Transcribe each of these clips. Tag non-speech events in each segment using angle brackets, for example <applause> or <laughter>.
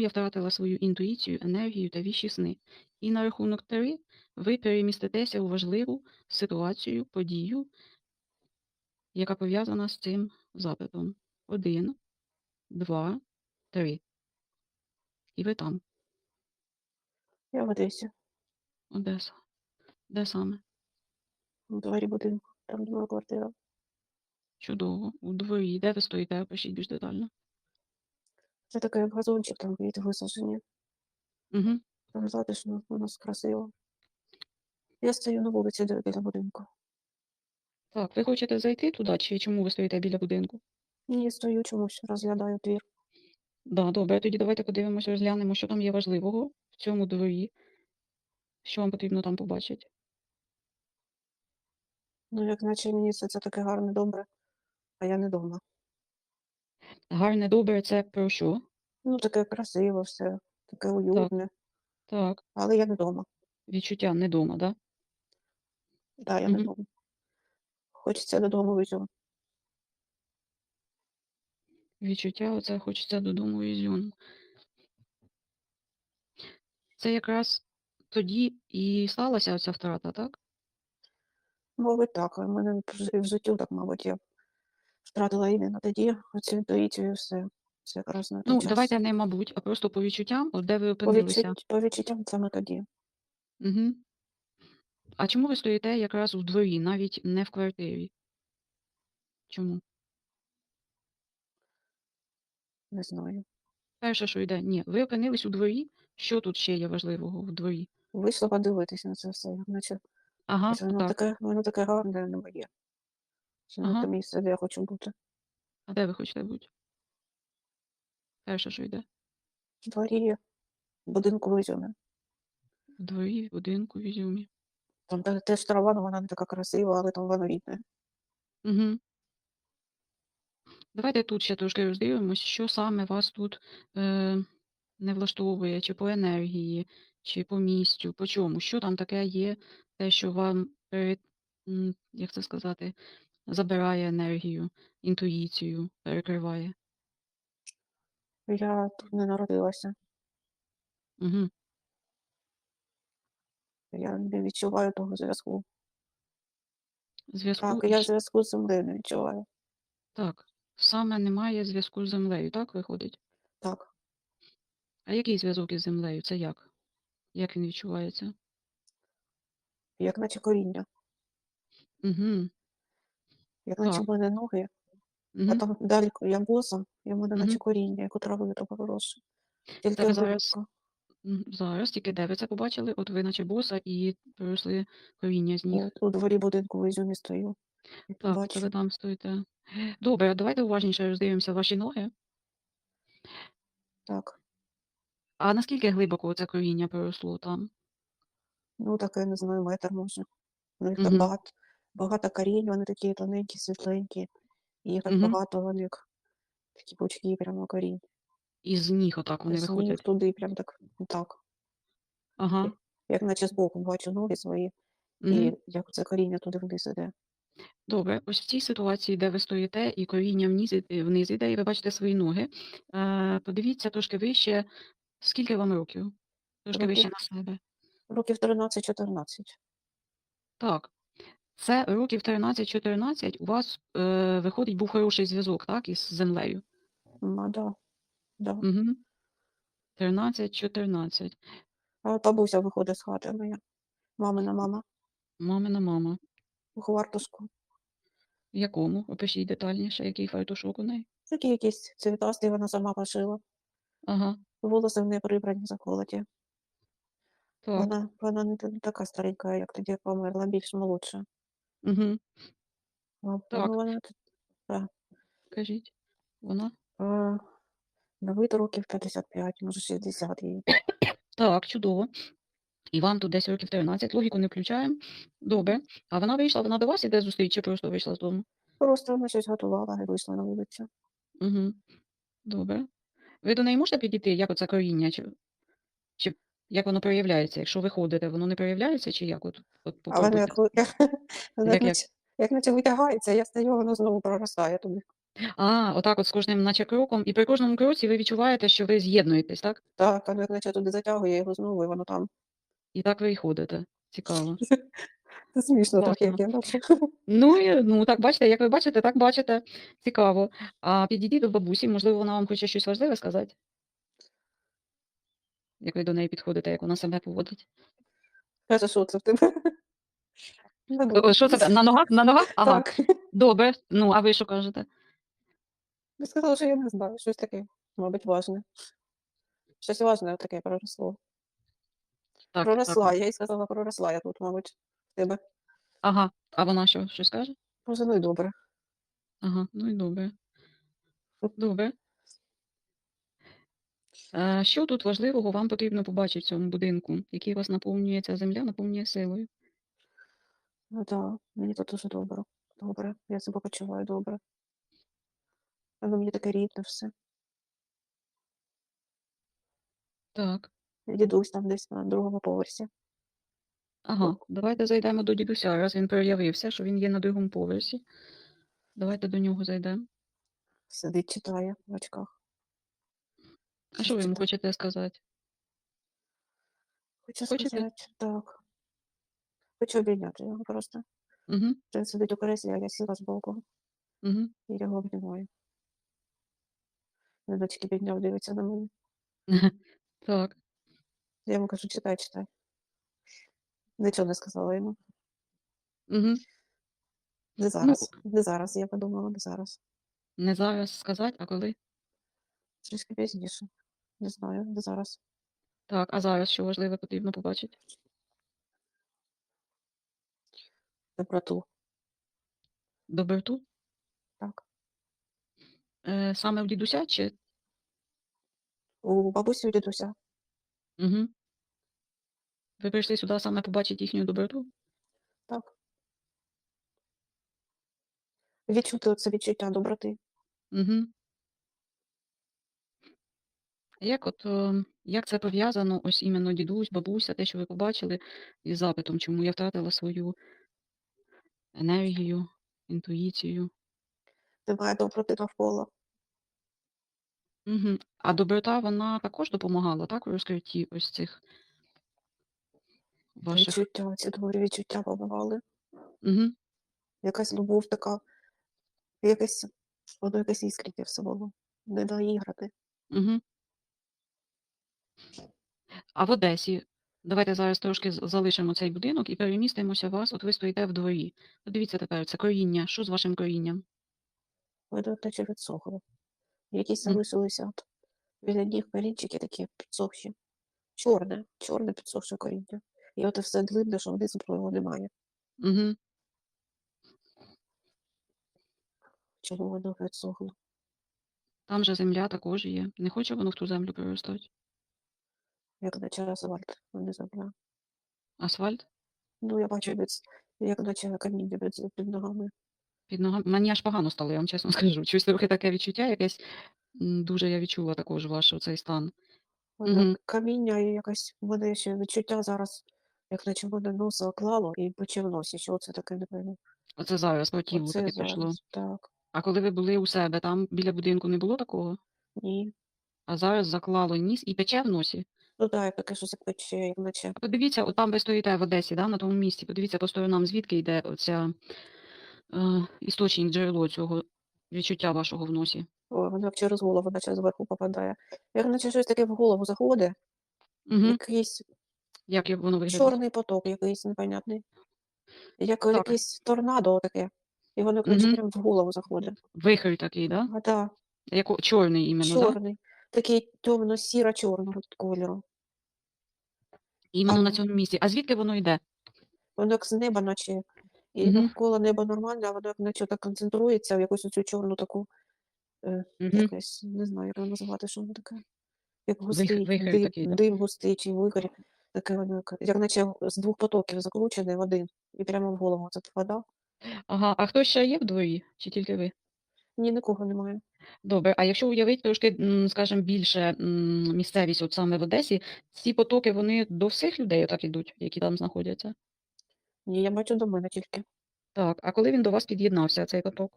я втратила свою інтуїцію, енергію та віщі сни. І на рахунок три ви переміститеся у важливу ситуацію, подію, яка пов'язана з цим запитом. Один, два, три. І ви там, Я в Одесі, Одеса. Де саме? у дворі будинку, там друга квартира. Чудово. У дворі. Де ви стоїте? Пишіть більш детально. Це такий як газончик, там квіти висаджені. Угу. Там затишно, у нас красиво. Я стою на вулиці біля будинку. Так, ви хочете зайти туди, чи чому ви стоїте біля будинку? Ні, стою чомусь, розглядаю двір. Да, добре, тоді давайте подивимося, розглянемо, що там є важливого в цьому дворі. Що вам потрібно там побачити? Ну, як наче мені це, це таке гарне, добре, а я не вдома. Гарне, добре, це про що? Ну, таке красиво все, таке уютне, Так, але я не вдома. відчуття не дома, да? Да, я не Мгм. вдома. Хочеться додому везу. Відчуття оце хочеться додому ізюм. Це якраз тоді і сталася оця втрата, так? Мабуть, так. У мене в жи- життю так, мабуть, я втратила іменно тоді оцю інтуїцію і все. Це якраз на той Ну, час. давайте не мабуть, а просто по відчуттям, от де ви По, опинилися. відчут... по відчуттям саме тоді. Угу. А чому ви стоїте якраз у дворі, навіть не в квартирі? Чому? Не знаю. Перше, що йде, ні, ви опинились у дворі. Що тут ще є важливого в дворі? Вийшла подивитись на це все. Наче Ага, це воно так. таке, воно таке гарне, не моє. Це не Ага. те місце, де я хочу бути. А де ви хочете бути? Перше, що йде? В дворі, в будинку. В дворі, в будинку, в Ізюмі. Там те- теж трава, ну, вона не така красива, але там воно рідне. Угу. Давайте тут ще трошки роздивимось, що саме вас тут е, не влаштовує, чи по енергії, чи по місцю, по чому. Що там таке є, те, що вам, перед, м, як це сказати, забирає енергію, інтуїцію, перекриває. Я тут не народилася. Угу. Я не відчуваю того зв'язку. Зв'язку Так, я зв'язку з землею не відчуваю. так, саме немає зв'язку з землею, так виходить? Так. А який зв'язок із землею? Це як? Як він відчувається? Як наче коріння. Угу. Як наче Так. в мене ноги, а Угу. там далі я боса, і в мене Мгм. наче коріння, як у трави то хороше. Тільки зараз. М, Зараз тільки де ви це побачили? От ви наче боса і проросли коріння з ніг. У дворі будинку в Ізюмі стою. І Так, бачу. ви там стоїте. Добре, давайте уважніше роздивимося ваші ноги. Так. А наскільки глибоко це коріння проросло там? Ну, таке, не знаю, метр може. У них так Мгм. багато, багато корінь, вони такі тоненькі, світленькі. І їх Мгм. багато, вони такі пучки прямо корінь. Із ніг отак вони З виходять. туди, прям так, так. Ага. Як наче збоку бачу ноги свої, Угу. і як це коріння туди вниз іде. Добре, ось в цій ситуації, де ви стоїте, і коріння вниз, і- вниз іде, і ви бачите свої ноги. Е, подивіться трошки вище, скільки вам років? Трошки вище на себе. років 13-14. Так. Це років 13-14 у вас е, виходить був хороший зв'язок, так, із землею. Ну, да, да. Угу. 13-14. А бабуся виходить з хати моя. Мамина мама. Мамина мама. У хвартушку. В якому? Опишіть детальніше, який фартушок у неї. Такі якісь цвітасті вона сама пошила. Ага, Волоси в неї прибрані заколоті. так. Вона, вона не така старенька, як тоді померла, більш молодша. Угу. А, Так. Ну, вона т- Кажіть. Вона? а, на вид років 55, може 60 їй. Так, чудово. І вам тут десь років 13, логіку не включаємо. Добре. А вона вийшла, вона до вас іде зустріч, чи просто вийшла з дому? Просто вона щось готувала і вийшла на вулицю. Угу. Добре. Ви до неї можете підійти, як оце коріння, чи, чи як воно проявляється? Якщо ви ходите, воно не проявляється, чи як? От, от А вона як, <laughs> як, Як- наче, витягається, я стою, воно знову проростає туди. А, отак от з кожним наче кроком, і при кожному кроці ви відчуваєте, що ви з'єднуєтесь, так? Так, а як наче туди затягує його знову, і воно там. І так ви і ходите. Цікаво. Це <laughs> смішно трохи, як я бачу. Ну, і, ну, так бачите, як ви бачите, так бачите. Цікаво. А підійдіть до бабусі, можливо, вона вам хоче щось важливе сказати? Як ви до неї підходите, як вона себе поводить? Каже, що це в тебе? Не О, думаю. Що це? На ногах? На ногах? <laughs> Ага. Так. Добре. Ну, а ви що кажете? Я сказала, що я не знаю, щось таке, мабуть, важне. Щось важне таке проросло. Так, Проросла, так. я їй сказала, проросла я тут, мабуть, в тебе. Ага. А вона що, щось каже? Може, ну й добре. Ага, ну і добре. Добре. Що тут важливого вам потрібно побачити в цьому будинку, який вас наповнює ця земля, наповнює силою? Ну так, мені тут дуже добре. Добре, я себе почуваю добре. Воно мені таке рідне все. Так. Дідусь там десь на другому поверсі. Ага, давайте зайдемо до дідуся, раз він проявився, що він є на другому поверсі. Давайте до нього зайдемо. Сидить, читає в очках. А що ви йому хочете сказати? Хочу Хочете? сказати, так. Хочу обійняти його просто. Угу, Він сидить у креслі, а я сіла збоку угу. і його обнімаю. Він очки підняв, дивиться на мене. <laughs> Так. Я йому кажу, читай, читай. Нічого не сказала йому. Угу. Не зараз. Не зараз, я подумала, не зараз. Не зараз сказати, а коли? Трішки пізніше. Не знаю, не зараз. Так, а зараз що важливе потрібно побачити? Доброту. Доброту? Так. Е, саме в дідуся чи? У бабусі у дідуся. Угу. Ви прийшли сюди саме побачити їхню доброту? Так. Відчути це відчуття доброти. Угу. Як от, е, як це пов'язано, ось іменно дідусь, бабуся, те, що ви побачили, із запитом, чому я втратила свою енергію, інтуїцію? Немає доброти навколо. Угу. А доброта, вона також допомагала, так, у розкритті ось цих ваших. Відчуття, ці добрі відчуття побували. Угу. Якась любов така. Якесь, воно якесь іскренне все було. Не наіграти. Угу. А в Одесі, давайте зараз трошки залишимо цей будинок і перемістимося вас. От ви стоїте в дворі. Подивіться тепер, це коріння. Що з вашим корінням? Воно наче відсохло. Якісь залишилися от біля ніг корінчики такі підсохші. Чорне, чорне підсохше коріння. І от все видно, що внизу його немає. Угу. Чому воно відсохло? Там же земля також є. Не хоче воно в ту землю проростати? Як наче асфальт, земля. Асфальт? Ну, я бачу, від, як наче каміння під, під ногами. Під ногами. Мені аж погано стало, я вам чесно <laughs> скажу. Щось трохи таке відчуття якесь. м, Дуже я відчула також ваш цей стан. Воно Мгм. каміння і якась в мене ще відчуття зараз, як наче мене носа оклало і носі. Що це таке не пойму. Оце зараз по тілу Оце таке пішло. зараз. Так. А коли ви були у себе, там біля будинку не було такого? Ні. А зараз заклало ніс і пече в носі. Ну так, як таке щось як пече, наче. Подивіться, от там ви стоїте в Одесі, да, на тому місці. Подивіться по сторонам, звідки йде оця е, істочник джерело цього відчуття вашого в носі. Ой, воно як через голову, наче зверху попадає. Як наче щось таке в голову заходить, Угу. якийсь Як я- воно виглядає? чорний поток, якийсь непонятний. Як Так. якийсь торнадо таке. І воно наче Мгм. прямо в голову заходить. Вихрь такий, да? А так, Яко... Чорний іменно, да? чорний. Такий темно-сіро-чорного кольору. Іменно на цьому місці. А звідки воно йде? Воно як з неба, наче. І Мгм. навколо неба нормально, а воно як наче так концентрується в якусь оцю чорну таку, е, Угу. якесь, не знаю, як воно називати, що воно таке. Як густий, вихор дим, такий, да? дим густий чи вихор. Таке воно, як, як наче з двох потоків закручений в один. І прямо в голову це попадав. Ага, а хто ще є в дворі? Чи тільки ви? Ні, нікого немає. Добре, а якщо уявити трошки, скажімо, більше місцевість, от саме в Одесі, ці потоки, вони до всіх людей отак ідуть, які там знаходяться? Ні, я бачу до мене тільки. Так, а коли він до вас під'єднався, цей поток?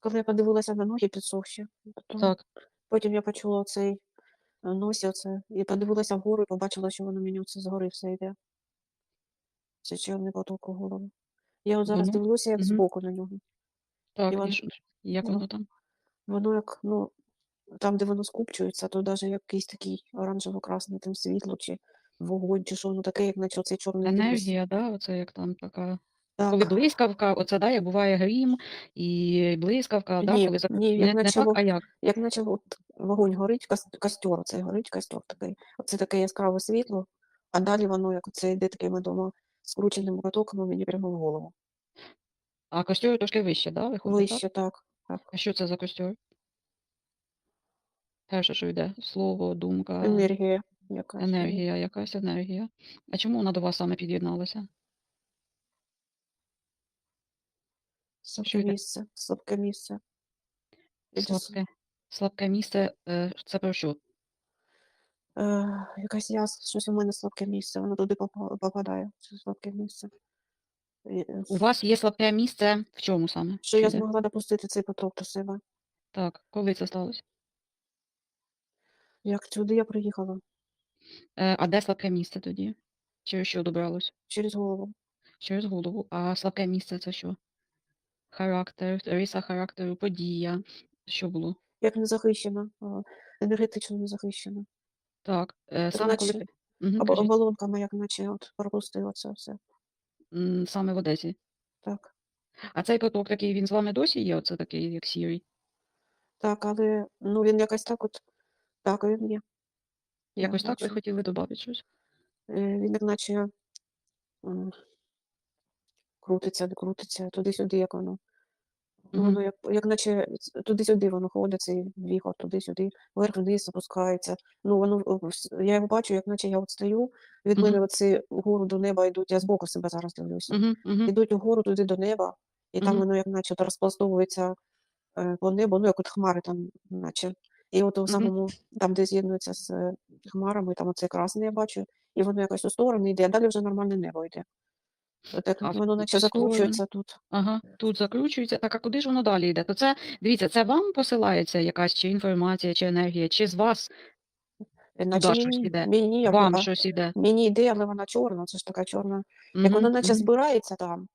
Коли я подивилася на ноги підсохші, потім, Так. потім я почула цей носі оце, і подивилася вгору і побачила, що воно мені оце згори все йде. Це чорний поток у голову. Я от зараз Воно? дивлюся, як Мгм. збоку на нього. Так, І і воно? Як ну, воно там? Воно як, ну, там, де воно скупчується, то навіть якийсь такий оранжево-красний там світло, чи вогонь, чи що воно таке, як наче цей чорний. Енергія, да, оце як там така. Коли блискавка, оце, да, як буває грім і блискавка, да, ні, коли зак... ні, як не наче, так, во- а як? як наче от вогонь горить, кос- костер, оцей горить костер такий. Оце таке яскраве світло, а далі воно, як оце йде такими дома скрученими потоками мені прямо в голову. А костюр трошки вище, да, виходить, так? Вище, так, так. А що це за костюр? Перше, що йде? Слово, думка, Енергія якась. енергія, якась енергія. А чому вона до вас саме під'єдналася? Слабке йде? місце, слабке місце. Слабке. Слабке місце, е, це про що? Е, якась яс, щось у мене слабке місце, воно туди попа- попадає, це слабке місце. Е, У вас є слабке місце в чому саме? Що я йде? змогла допустити цей поток до себе. Так, коли це сталося? Як сюди я приїхала? Е, а де слабке місце тоді? Через що добралось? Через голову. Через голову. А слабке місце це що? Характер, риса характеру, подія. Що було? Як не захищена, енергетично не захищена. Так, е, саме коли. Угу, Або оболонка моя, як наче от пропустила це все. М, Саме в Одесі. Так. А цей поток такий, він з вами досі є? Оце такий, як сірий? Так, але ну він якось так от. Так, він є. Я Якось так ви бачу. хотіли додати щось? Е, Він як наче м, крутиться, крутиться, туди-сюди, як воно. Воно як, як наче туди-сюди воно ходить, цей віхор, туди-сюди, вверх-вниз опускається. Ну, воно, я його бачу, як наче я от стою, від Мгм. мене оці вгору до неба йдуть, я збоку себе зараз дивлюся. Угу, угу. Йдуть угору туди до неба, і там Мгм. воно як наче розпластовується е, по небу, ну, як от хмари там, наче. І от у самому, там, де з'єднується з е, хмарами, там оце красне я бачу, і воно якось у сторону йде, а далі вже нормальне небо йде. От як А воно наче закручується тут. Ага, тут закручується. Так, а куди ж воно далі йде? То це, дивіться, це вам посилається якась чи інформація, чи енергія, чи з вас Е, Наче туди щось іде? мені, як, Вам а, щось іде? мені йде, але вона чорна, це ж така чорна. Як вона наче угу. збирається там,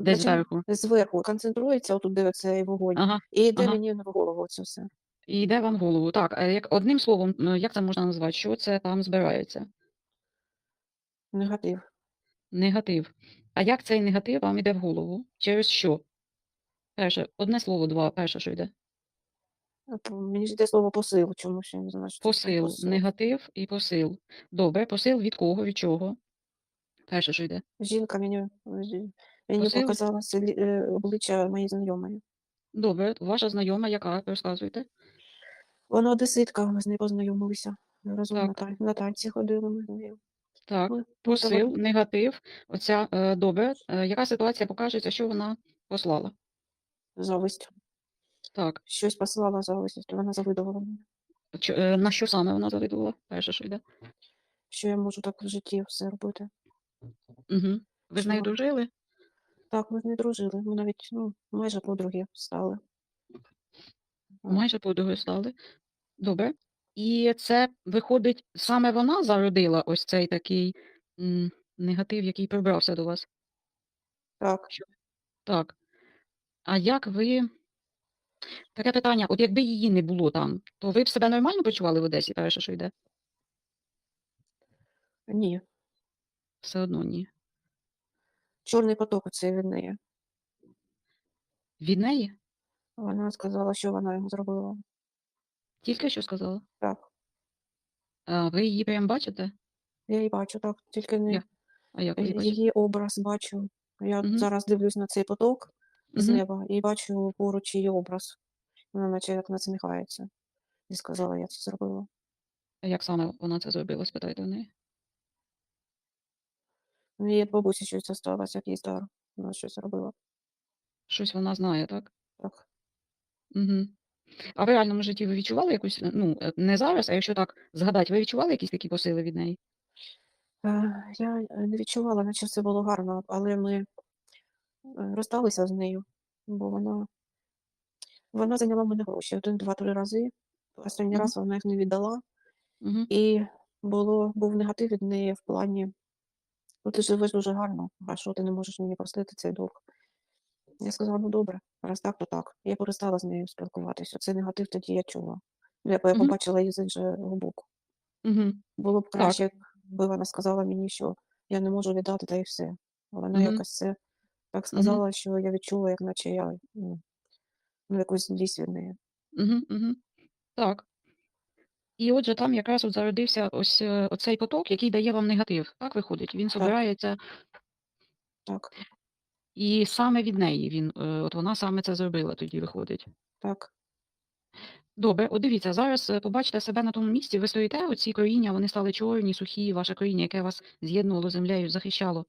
Десь наче зверху. зверху, концентрується отут, де цей вогонь, Ага, і йде ага. мені в голову це все. І йде вам в голову. Так, а як одним словом, ну, як це можна назвати? Що це там збирається? Негатив. Негатив. А як цей негатив вам іде в голову? Через що? Перше, одне слово, два. Перше, що йде? Мені ж йде слово посил, чомусь я не знаю, що це Посил, посил. негатив і посил. Добре, посил від кого, від чого? Перше, що йде? Жінка мені, мені Посил? показалося лі- е, обличчя моєї знайомої. Добре, ваша знайома, яка, розказуйте. Вона одеситка, ми з нею познайомилися. Разом на, Так. тан- на танці ходили ми з нею. Так, ми посил, негатив. Оця, е, добре. Е, яка ситуація покажеться, що вона послала? зависть. Так, Щось послала зависть, вона завидувала мені. Чо- е, на що саме вона завидувала? Перше, що йде? Що я можу так в житті все робити. Угу. Ви з нею дружили? Так, ми з нею дружили. Ми навіть ну, майже подруги стали. Майже подруги стали. Добре. І це виходить, саме вона зародила ось цей такий м, негатив, який прибрався до вас. Так. Так. А як ви. Таке питання: от якби її не було там, то ви б себе нормально почували в Одесі, перше, що йде? Ні. Все одно ні. Чорний поток оцей від неї. Від неї? Вона сказала, що вона його зробила. Тільки що сказала? Так. А ви її прям бачите? Я її бачу, так. Тільки не Я- А як ви її бачите? її образ бачу. Я Мгм. зараз дивлюсь на цей поток з Мгм. неба і бачу поруч її образ. Вона наче як насміхається. І сказала, я це зробила. А як саме вона це зробила, спитайте в неї. У неї від бабусі щось осталось, якийсь дар. Вона щось робила. Щось вона знає, так? Так. Угу. А в реальному житті ви відчували якусь, е, ну, е, не зараз, а якщо так згадати, ви відчували якісь такі посили від неї? Е, Я не відчувала, наче все було гарно, але ми е, розсталися з нею, бо вона Вона зайняла в мене гроші 1, 2, 3 рази. Останній Мгм. раз вона їх не віддала. Мгм. І було був негатив від неї в плані: "Ну, ти живеш дуже гарно, а що ти не можеш мені простити цей долг?" Я сказала: "Ну, добре, раз так, то так". Я перестала з нею спілкуватися. Цей негатив тоді я чула. Я я побачила її з іншого боку. Було б Так. краще, якби вона сказала мені, що я не можу віддати, та й все. Вона якось це так сказала, що я відчула, як наче я, ну, ну, якусь злість від неї. Так. І отже, там якраз от зародився ось, е, оцей поток, який дає вам негатив. Так виходить? Він Так. собирається Так. І саме від неї він, е, от вона саме це зробила тоді виходить. Так. Добре, от дивіться, зараз, е, побачите себе на тому місці, ви стоїте, оці коріння, вони стали чорні, сухі, ваше коріння, яке вас з'єднувало землею, захищало.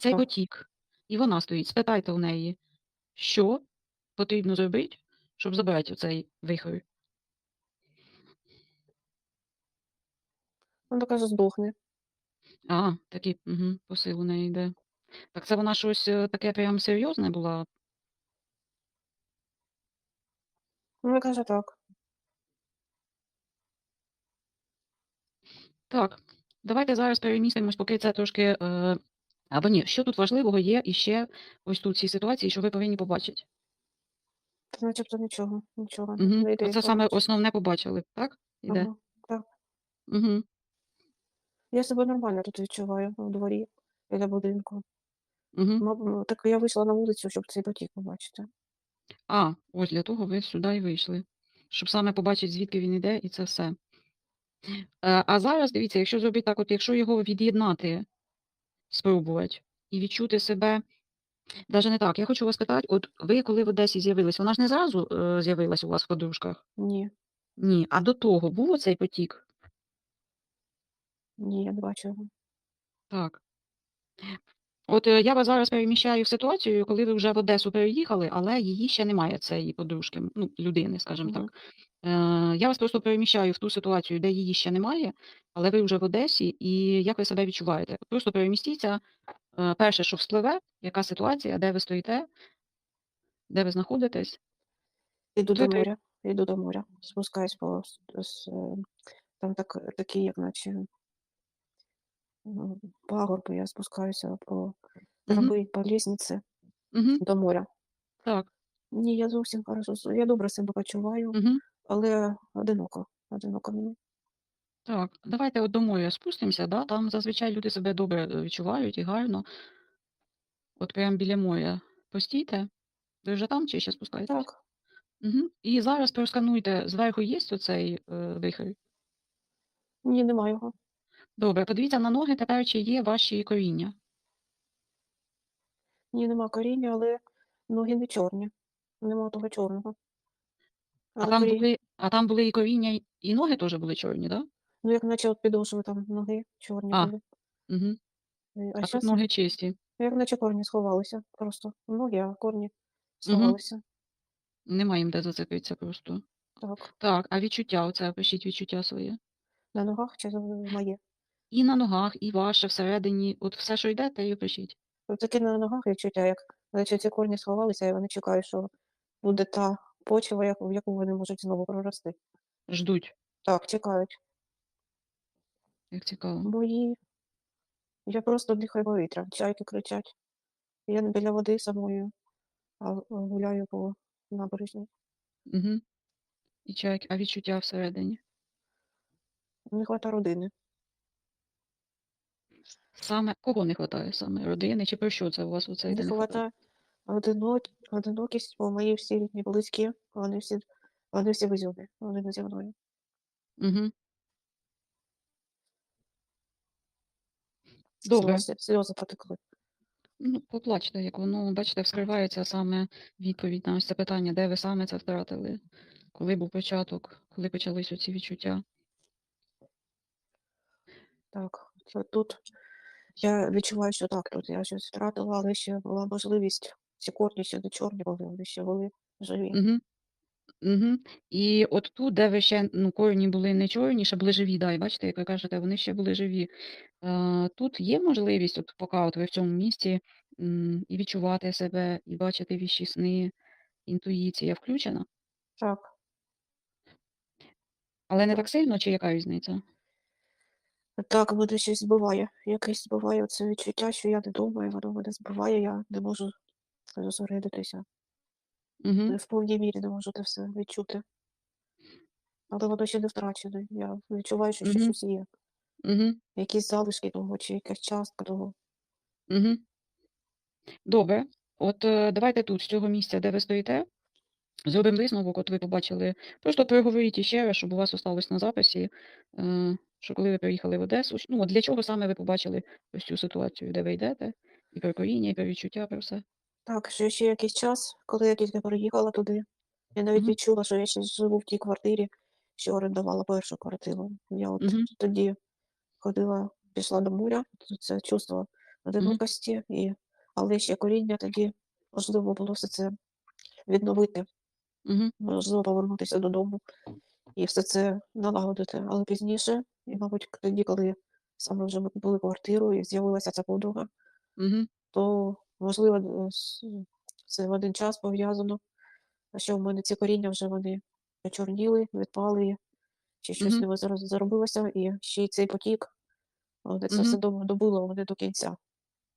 Цей Так. потік, і вона стоїть. Спитайте у неї, що потрібно зробить, щоб забрати оцей вихор? Вона каже: "Здохни". А, такий, мгм, посил у неї йде. Так це вона щось, е, таке прям серйозне була? Вона каже: "Так". Так, давайте зараз перемістимось, поки це трошки, е, або ні, що тут важливого є іще ось тут в цій ситуації, що ви повинні побачить? Та начебто нічого, нічого не йде Оце саме основне побачили, так? Іде? Ага, так. Мгм. Я себе нормально тут відчуваю у дворі, біля будинку. Мгм. Так я вийшла на вулицю, щоб цей потік побачити. А, ось для того ви сюди і вийшли, щоб саме побачити, звідки він іде, і це все. Е, а зараз дивіться, якщо зробити так, от якщо його від'єднати, спробувати і відчути себе даже не так. Я хочу вас питати, от ви коли в Одесі з'явились, вона ж не зразу, е, з'явилась у вас в подружках? Ні. Ні. А до того був оцей потік? Ні, я не бачу його. Так. От, е, я вас зараз переміщаю в ситуацію, коли ви вже в Одесу переїхали, але її ще немає, цієї подружки, ну, людини, скажімо так. Е, я вас просто переміщаю в ту ситуацію, де її ще немає, але ви вже в Одесі, і як ви себе відчуваєте? Просто перемістіться. Е, перше, що вспливе, яка ситуація, де ви стоїте, де ви знаходитесь. Іду до моря, іду до моря, спускаюсь по там так такі, як наче ну, пагорби, я спускаюся по Мгм. траби, по лестниці Мгм. до моря. Так. Ні, я зовсім хорошо с я добре себе почуваю, Мгм. але одиноко, одиноко мені. Так, давайте от до моря спустимося, да, там зазвичай люди себе добре, е, відчувають і гарно. От прям біля моря постійте. Ви вже там чи ще спускаєтесь? Так. Мгм. І зараз проскануйте, зверху єсть оцей, е, вихор? Ні, нема його. Добре, подивіться на ноги тепер, чи є ваші коріння. Ні, нема коріння, але ноги не чорні. Нема того чорного. А там корінь були а там були і коріння, і ноги теж були чорні, да? ну, як наче от підошви там ноги чорні А. були. Мгм. Е, а А тут ноги чисті. як наче корні сховалися просто. Ноги, а корні сховалися. Нема їм де зацепитися просто. Так. Так, а відчуття оце, опишіть відчуття своє. На ногах чи в моє? І на ногах, і ваше всередині, от все, що йде, те й опишіть. От таке на ногах відчуття, як наче ці корні сховалися, і вони чекають, що буде та почва, яку в яку вони можуть знову прорости. Ждуть. Так, чекають. Як цікаво. Мої я просто дихаю повітрям, чайки кричать. Я не біля води самої, а а гуляю по набережній. Мгм. І чайки, а відчуття всередині? Не хвата родини. Саме кого не хватає? Саме родини чи про що це у вас Не йде не хватає? хвата одинокість, бо мої всі рідні близькі, вони всі вони всі в вони не зі мною. Мгм. Добре. Сльози сльози потекли. Ну, поплачте, як воно, бачите, вскривається саме відповідь на ось це питання, де ви саме це втратили, коли був початок, коли почались оці відчуття. Так, тут я відчуваю, що так, тут я щось втратила, але ще була можливість. Ці корні ще не чорні були, вони ще були живі. Мгм. Мгм. І от тут, де ви ще, ну, корені були не чорні, ще були живі, да, і бачите, як ви кажете, вони ще були живі. Е, тут є можливість, от поки от ви в цьому місці, м, і відчувати себе, і бачити віщі сни, інтуїція включена, Так. але не Так. так сильно, чи яка різниця? Так, мене щось збиває. Якесь збиває це відчуття, що я не думаю, воно мене збиває, я не можу зосередитися. Угу. В повній мірі не можу це все відчути. Але воно ще не втрачене. Я відчуваю, що ще Мгм. щось є. Угу. Якісь залишки того, чи якась частка того. Угу. Добре. От е, давайте тут, з цього місця, де ви стоїте, зробимо висновок, от ви побачили. Просто переговоріть іще раз, щоб у вас осталось на записі, е, що коли ви приїхали в Одесу, ну от для чого саме ви побачили ось цю ситуацію, де ви йдете, і про коріння, і про відчуття, про все. Так, що ще якийсь час, коли я тільки переїхала туди, я навіть Мгм. відчула, що я ще живу в тій квартирі, що орендувала першу квартиру. Я от Мгм. тоді ходила, пішла до моря, це чувство одинокості, і, але ще коріння тоді можливо було все це відновити, Угу. можливо повернутися додому і все це налагодити. Але пізніше, і, мабуть, тоді, коли саме вже ми купили квартиру і з'явилася ця подруга, Угу. то можливо це в один час пов'язано, що в мене ці коріння вже вони почорніли, відпали, чи щось ними зараз заробилося, і ще й цей потік, але це Мгм. все доб- добило мене до кінця.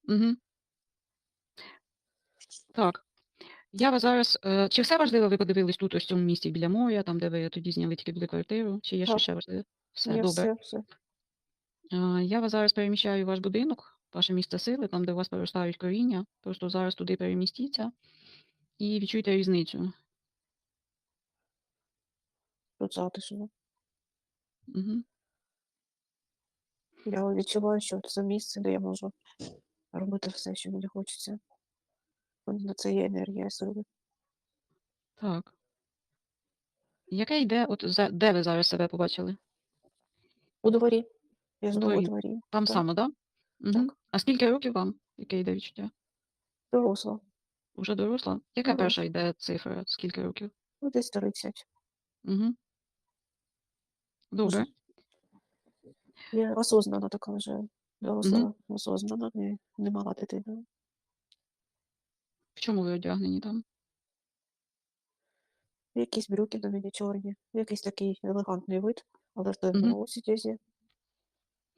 Угу. Так. Я вас зараз. е, Чи все важливо, ви подивились тут, ось в цьому місці біля моря, там, де ви тоді зняли тільки були квартиру, чи є Так. ще важливе? Все, Є добре. все, все. Е, Я вас зараз переміщаю в ваш будинок, ваше місце сили, там, де у вас проростають коріння. Просто зараз туди перемістіться і відчуйте різницю. Тут затишно. Угу. Я відчуваю, що це місце, де я можу робити все, що мені хочеться. На це є енергія сили. Так. Яке йде, от за, де ви зараз себе побачили? У дворі. Я знову у дворі. дворі. Так. само, так? Да? Угу. Так. А скільки років вам? Яке йде відчуття? Доросла. Уже доросла? Яка Доросла. перша йде цифра? Скільки років? Ну, десь 30. Угу. Добре. Я осознана така вже. Доросла, осознана, не, не мала дитини. В чому ви одягнені там? Якісь брюки на мені чорні, якийсь такий елегантний вид, але в Мгм. темному одязі,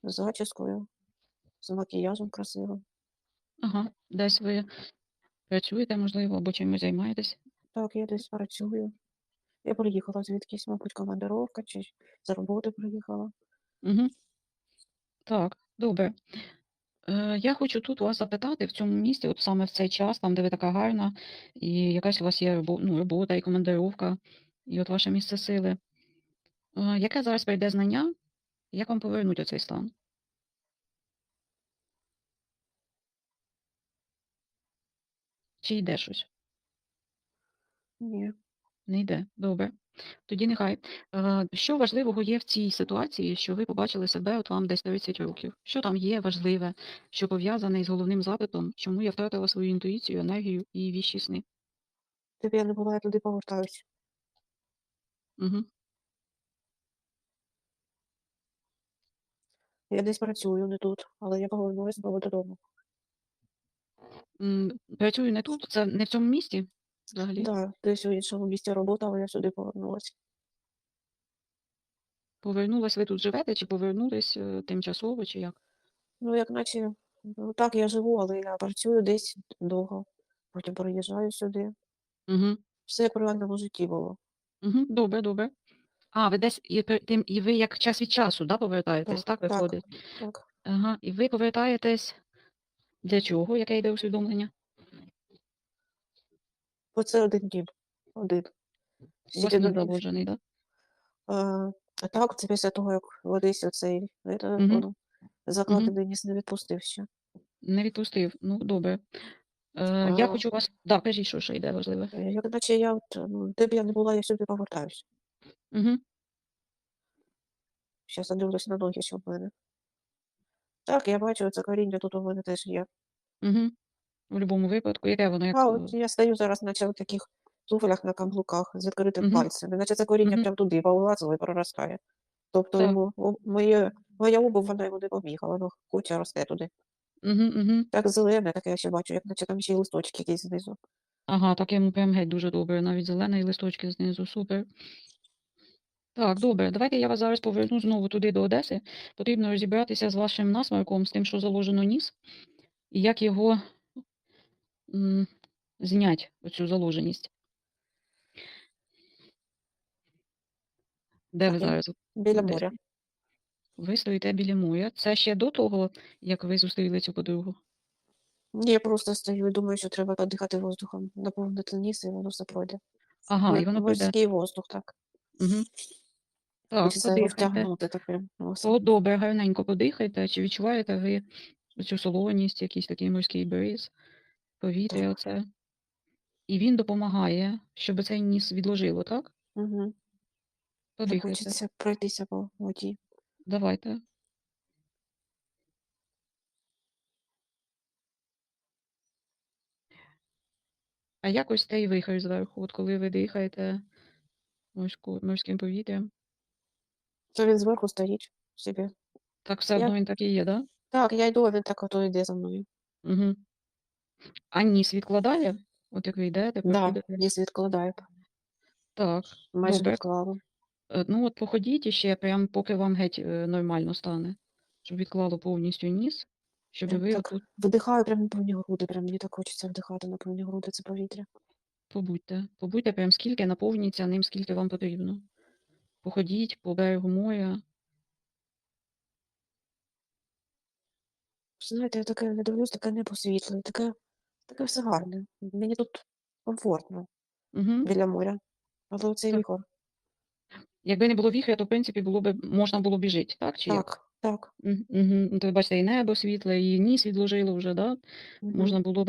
з зачіскою, з макіяжем красивим. Ага. Десь ви працюєте, можливо, або чимось займаєтесь? Так, я десь працюю. Я приїхала звідкись, мабуть, командировка чи за роботи приїхала. Угу. Так, добре. Е, я хочу тут вас запитати в цьому місці, от саме в цей час, там, де ви така гарна, і якась у вас є робо, ну, робота і командировка, і от ваше місце сили. Е, яке зараз прийде знання, як вам повернуть оцей стан? Чи йде щось? Ні. Не йде. Добре. Тоді нехай. Е, Що важливого є в цій ситуації, що ви побачили себе, от вам десь 30 років? Що там є важливе, що пов'язане із головним запитом, чому я втратила свою інтуїцію, енергію і віщі сни? Тобі я не була, я туди повертаюсь. Угу. Я десь працюю, не тут, але я повернулася знову додому. Працюю не тут, це не в цьому місті взагалі. Да, десь у іншому місці робота, але я сюди повернулася. Повернулась, ви тут живете, чи повернулись е, тимчасово, чи як? Ну, як наче, ну так, я живу, але я працюю десь довго. Потім переїжджаю сюди. Угу. Все як в реальному житті було. Угу. Добре, добре. А, ви десь і, пер- тим, і ви як час від часу, да, повертаєтесь, так, Так, так. виходить? Так. Ага. І ви повертаєтесь для чого? Яке йде усвідомлення? Бо це один дім. Один. У вас не так? А, а так, це після того, як в Одесі цей это, Мгм. воно, закладений ніс не відпустив ще. Не відпустив. Ну, добре. Е, я А. хочу вас. Да, кажіть, що ще йде важливе. Е, Як наче я, от, ну, де б я не була, я сюди повертаюсь. Угу. Щас я дивлюсь на ноги, що в мене. Так, я бачу, це коріння тут у мене теж є. Угу. В будь-якому випадку, яке воно як. А, от я стою зараз, наче в таких туфлях на каблуках з відкритим Мгм. пальцем. Наче це коріння Мгм. прям туди повилазило і проростає. Тобто Так. йому, о, моє, моя обув, вона йому не помігла, воно хоче росте туди. Угу, угу. Так зелене, таке я ще бачу, як наче там ще й листочки якісь знизу. Ага, так йому прям геть дуже добре. Навіть зелені листочки знизу. Супер. Так, добре. Давайте я вас зараз поверну знову туди до Одеси. Потрібно розібратися з вашим насморком, з тим, що заложено ніс, і як його м, знять, оцю заложеність. Де ви зараз? біля моря. Ви стоїте біля моря. Це ще до того, як ви зустріли цю подругу? Ні, я просто стою і думаю, що треба подихати воздухом, наповнити ніс, і воно все пройде. Ага, і воно пройде. Морський воздух, так. Угу. Так, подихайте. втягнути так прям. О, добре, гарненько подихайте. Чи відчуваєте ви цю солоність, якийсь такий морський бриз, повітря оце? І він допомагає, щоб цей ніс відложило, так? Угу. Подихайте. хочеться пройтися по воді. Давайте. А якось цей вихор зверху, от коли ви дихаєте морським повітрям, То він зверху стоїть собі. так все Я- одно він так і є, так? Так, я йду, а він так ото йде за мною. Угу. А ніс відкладає? От як ви йдете, Да, проходите? ніс відкладаю. Так, Майже добре. відклала. Е, Ну от походіть іще, прям поки вам геть е, нормально стане, щоб відклало повністю ніс, щоб Прям ви так отут Видихаю прямо на повні груди, прям мені так хочеться вдихати на повні груди це повітря. побудьте. Побудьте прям скільки наповніться ним, скільки вам потрібно. Походіть по берегу моря. Знаєте, я таке я дивлюсь, таке небо світле, таке, таке все гарне. Мені тут комфортно Угу. біля моря. Але оцей Так. віхор. Якби не було віхря, то в принципі було б можна було б жити, так? Чи як? Так, так. Угу. То ви бачите, і небо світле, і ніс відложило вже, да? Мгм. Можна було би.